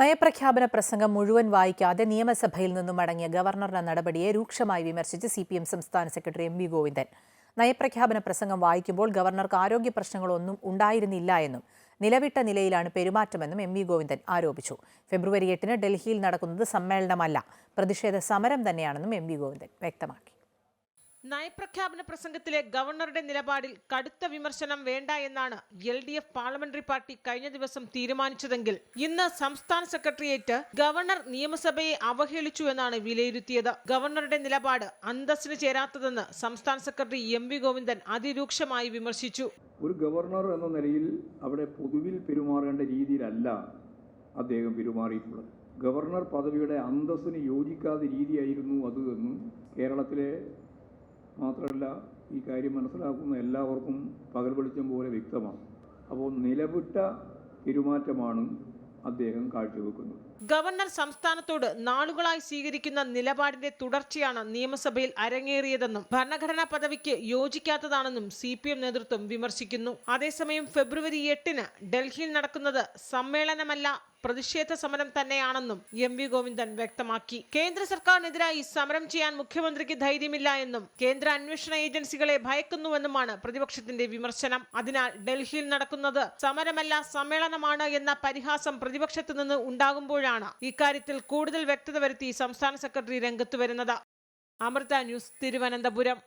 നയപ്രഖ്യാപന പ്രസംഗം മുഴുവൻ വായിക്കാതെ നിയമസഭയിൽ നിന്നും മടങ്ങിയ ഗവർണറുടെ നടപടിയെ രൂക്ഷമായി വിമർശിച്ച് സി സംസ്ഥാന സെക്രട്ടറി എം വി ഗോവിന്ദൻ. നയപ്രഖ്യാപന പ്രസംഗം വായിക്കുമ്പോൾ ഗവർണർക്ക് ആരോഗ്യ പ്രശ്നങ്ങളൊന്നും ഉണ്ടായിരുന്നില്ല എന്നും നിലവിട്ട നിലയിലാണ് പെരുമാറ്റമെന്നും എം വി ഗോവിന്ദൻ ആരോപിച്ചു. ഫെബ്രുവരി എട്ടിന് ഡൽഹിയിൽ നടക്കുന്നത് സമ്മേളനമല്ല പ്രതിഷേധ സമരം തന്നെയാണെന്നും എം വി ഗോവിന്ദൻ വ്യക്തമാക്കി. നയപ്രഖ്യാപന പ്രസംഗത്തിലെ ഗവർണറുടെ നിലപാടിൽ കടുത്ത വിമർശനം വേണ്ട എന്നാണ് L D F parliamentary party കഴിഞ്ഞ ദിവസം തീരുമാനിച്ചതെങ്കിൽ ഇന്ന് സംസ്ഥാന സെക്രട്ടേറിയറ്റ് ഗവർണർ നിയമസഭയെ അവഹേളിച്ചു എന്നാണ് വിലയിരുത്തിയത്. ഗവർണറുടെ നിലപാട് അന്തസ്സിന് ചേരാത്തതെന്ന് സംസ്ഥാന സെക്രട്ടറി എം വി ഗോവിന്ദൻ അതിരൂക്ഷമായി വിമർശിച്ചു. ഒരു ഗവർണർ എന്ന നിലയിൽ അവിടെ പൊതുവിൽ പെരുമാറേണ്ട രീതിയിലല്ല അദ്ദേഹം പെരുമാറിയിട്ടുള്ളത്. ഗവർണർ പദവിയുടെ അന്തസ്സിന് യോജിക്കാത്ത രീതിയായിരുന്നു അത് എന്നും കേരളത്തിലെ മാത്രമല്ല ഈ കാര്യം മനസ്സിലാക്കുന്ന എല്ലാവർക്കും പകൽ വെളിച്ചം പോലെ വ്യക്തമാണ്. അപ്പോൾ നിലവിട്ട പെരുമാറ്റമാണ് അദ്ദേഹം കാഴ്ചവെക്കുന്നത്. ഗവർണർ സംസ്ഥാനത്തോട് നാളുകളായി സ്വീകരിക്കുന്ന നിലപാടിന്റെ തുടർച്ചയാണ് നിയമസഭയിൽ അരങ്ങേറിയതെന്നും ഭരണഘടനാ പദവിക്ക് യോജിക്കാത്തതാണെന്നും സി പി എം നേതൃത്വം വിമർശിക്കുന്നു. അതേസമയം ഫെബ്രുവരി എട്ടിന് ഡൽഹിയിൽ നടക്കുന്നത് സമ്മേളനമല്ല പ്രതിഷേധ സമരം തന്നെയാണെന്നും എം വി ഗോവിന്ദൻ വ്യക്തമാക്കി. കേന്ദ്ര സർക്കാരിനെതിരായി സമരം ചെയ്യാൻ മുഖ്യമന്ത്രിക്ക് ധൈര്യമില്ല എന്നും കേന്ദ്ര അന്വേഷണ ഏജൻസികളെ ഭയക്കുന്നുവെന്നുമാണ് പ്രതിപക്ഷത്തിന്റെ വിമർശനം. അതിനാൽ ഡൽഹിയിൽ നടക്കുന്നത് സമരമല്ല സമ്മേളനമാണ് എന്ന പരിഹാസം പ്രതിപക്ഷത്തു നിന്ന് ഉണ്ടാകുമ്പോഴാണ് ഇക്കാര്യത്തിൽ കൂടുതൽ വ്യക്തത വരുത്തി സംസ്ഥാന സെക്രട്ടറി രംഗത്ത് വരുന്നത്. അമൃത ന്യൂസ് തിരുവനന്തപുരം.